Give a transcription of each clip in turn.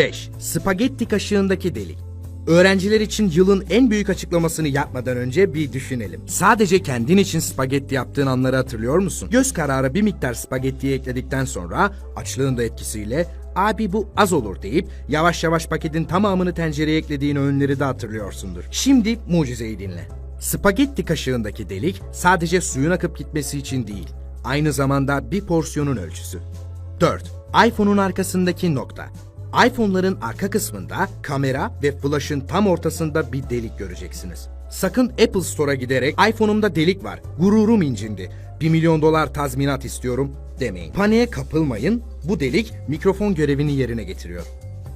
5. Spagetti kaşığındaki delik. Öğrenciler için yılın en büyük açıklamasını yapmadan önce bir düşünelim. Sadece kendin için spagetti yaptığın anları hatırlıyor musun? Göz kararı bir miktar spagettiyi ekledikten sonra açlığın da etkisiyle abi bu az olur deyip yavaş yavaş paketin tamamını tencereye eklediğin öğünleri de hatırlıyorsundur. Şimdi mucizeyi dinle. Spagetti kaşığındaki delik sadece suyun akıp gitmesi için değil, aynı zamanda bir porsiyonun ölçüsü. 4. iPhone'un arkasındaki nokta. iPhone'ların arka kısmında kamera ve flash'ın tam ortasında bir delik göreceksiniz. Sakın Apple Store'a giderek iPhone'umda delik var, gururum incindi, 1 milyon dolar tazminat istiyorum demeyin. Paniğe kapılmayın, bu delik mikrofon görevini yerine getiriyor.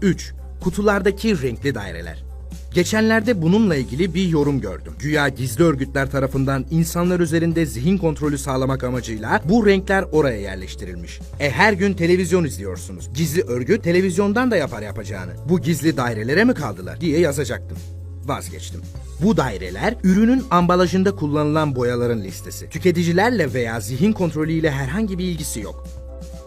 3. Kutulardaki renkli daireler. Geçenlerde bununla ilgili bir yorum gördüm. Güya gizli örgütler tarafından insanlar üzerinde zihin kontrolü sağlamak amacıyla bu renkler oraya yerleştirilmiş. E her gün televizyon izliyorsunuz. Gizli örgüt televizyondan da yapar yapacağını. Bu gizli dairelere mi kaldılar diye yazacaktım. Vazgeçtim. Bu daireler ürünün ambalajında kullanılan boyaların listesi. Tüketicilerle veya zihin kontrolüyle herhangi bir ilgisi yok.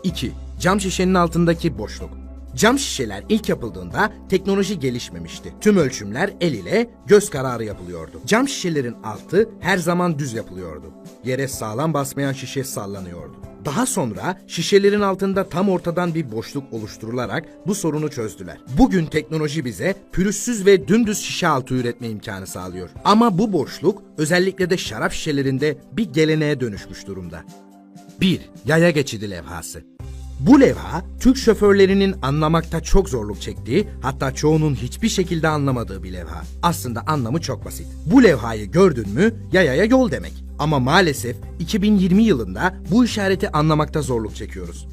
2. Cam şişenin altındaki boşluk. Cam şişeler ilk yapıldığında teknoloji gelişmemişti. Tüm ölçümler el ile göz kararı yapılıyordu. Cam şişelerin altı her zaman düz yapılıyordu. Yere sağlam basmayan şişe sallanıyordu. Daha sonra şişelerin altında tam ortadan bir boşluk oluşturularak bu sorunu çözdüler. Bugün teknoloji bize pürüzsüz ve dümdüz şişe altı üretme imkanı sağlıyor. Ama bu boşluk özellikle de şarap şişelerinde bir geleneğe dönüşmüş durumda. 1. Yaya geçidi levhası. Bu levha, Türk şoförlerinin anlamakta çok zorluk çektiği, hatta çoğunun hiçbir şekilde anlamadığı bir levha. Aslında anlamı çok basit. Bu levhayı gördün mü, yayaya yol demek. Ama maalesef 2020 yılında bu işareti anlamakta zorluk çekiyoruz.